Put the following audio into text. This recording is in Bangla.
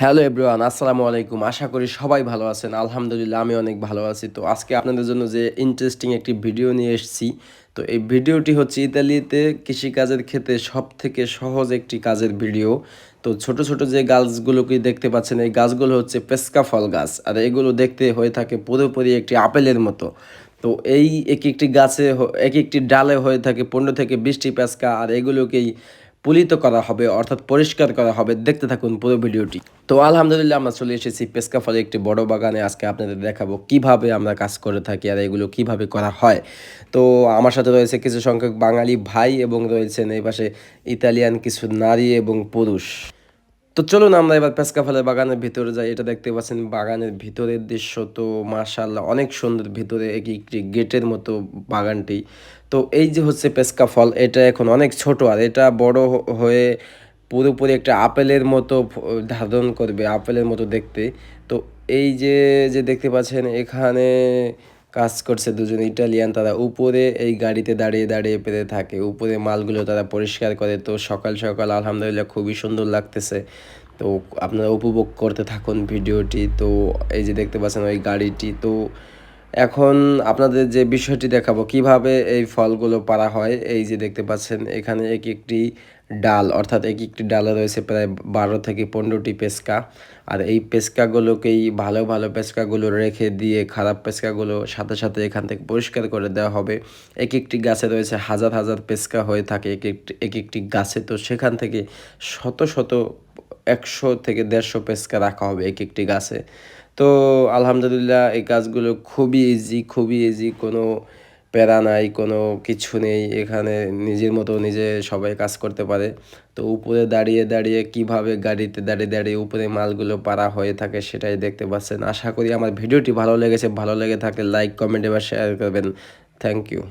হ্যালো এভরিওয়ান আসসালামু আলাইকুম আশা করি সবাই ভালো আছেন। আলহামদুলিল্লাহ, আমি অনেক ভালো আছি। তো আজকে আপনাদের জন্য যে ইন্টারেস্টিং একটি ভিডিও নিয়ে এসেছি, তো এই ভিডিওটি হচ্ছে ইতালিতে কৃষিকাজের ক্ষেত্রে সব থেকে সহজ একটি কাজের ভিডিও তো ছোট ছোট যে গাছগুলোকে দেখতে পাচ্ছেন, এই গাছগুলো হচ্ছে পেস্কা ফল গাছ। আর এগুলো দেখতে হয়ে থাকে পুরোপুরি একটি আপেলের মতো। তো এই এক একটি গাছে এক একটি ডালে হয়ে থাকে পনেরো থেকে বিশটি পেস্কা। আর এগুলোকেই পুলিত করা হবে, অর্থাৎ পরিষ্কার করা হবে। দেখতে থাকুন পুরো ভিডিওটি। তো আলহামদুলিল্লাহ, আমরা চলে এসেছি পেস্কা ফলে একটি বড় বাগানে। আজকে আপনাদের দেখাবো কীভাবে আমরা কাজ করে থাকি আর এগুলো কীভাবে করা হয়। তো আমার সাথে রয়েছে কিছু সংখ্যক বাঙালি ভাই এবং রয়েছেন এই পাশে ইতালিয়ান কিছু নারী এবং পুরুষ। তো চলুন আমরা এবার পেস্কা ফলের বাগানের ভিতরে যাই। এটা দেখতে পাচ্ছেন, বাগানের ভিতরের দৃশ্য তো মাশাল্লাহ অনেক সুন্দর। ভিতরে এক একটি গেটের মতো বাগানটি। তো এই যে হচ্ছে পেস্কা ফল, এটা এখন অনেক ছোট আর এটা বড় হয়ে পুরোপুরি একটা আপেলের মতো ধারণ করবে, আপেলের মতো দেখতে। তো এই যে যে দেখতে পাচ্ছেন এখানে কাজ করছে দুজন ইটালিয়ান, তারা উপরে এই গাড়িতে দাঁড়িয়ে দাঁড়িয়ে পেতে থাকে। উপরে মালগুলো তারা পরিষ্কার করে। তো সকাল সকাল আলহামদুলিল্লাহ খুবই সুন্দর লাগতেছে। তো আপনারা উপভোগ করতে থাকুন ভিডিওটি। তো এই যে দেখতে পাচ্ছেন ওই গাড়িটি, তো এখন আপনাদের যে বিষয়টি দেখাবো, কীভাবে এই ফলগুলো পারা হয়, এই যে দেখতে পাচ্ছেন, এখানে এক একটি ডাল, অর্থাৎ এক একটি ডালে রয়েছে প্রায় বারো থেকে পনেরোটি পেস্কা। আর এই পেস্কাগুলোকেই ভালো ভালো পেস্কাগুলো রেখে দিয়ে খারাপ পেস্কাগুলো সাথে সাথে এখান থেকে পরিষ্কার করে দেওয়া হবে। এক একটি গাছে রয়েছে হাজার হাজার পেস্কা হয়ে থাকে এক একটি এক একটি গাছে। তো সেখান থেকে শত শত একশো থেকে দেড়শো পেস্কা রাখা হবে এক একটি গাছে। তো আলহামদুলিল্লাহ এই কাজগুলো খুবই ইজি খুবই ইজি কোনো প্যারা নাই, কোনো কিছু নেই। এখানে নিজের মতো নিজে সবাই কাজ করতে পারে। তো উপরে দাঁড়িয়ে দাঁড়িয়ে কীভাবে গাড়িতে দাঁড়িয়ে দাঁড়িয়ে উপরে মালগুলো পারা হয়ে থাকে সেটাই দেখতে পাচ্ছেন। আশা করি আমার ভিডিওটি ভালো লেগেছে। ভালো লেগে থাকলে লাইক কমেন্ট এবার শেয়ার করবেন। Thank you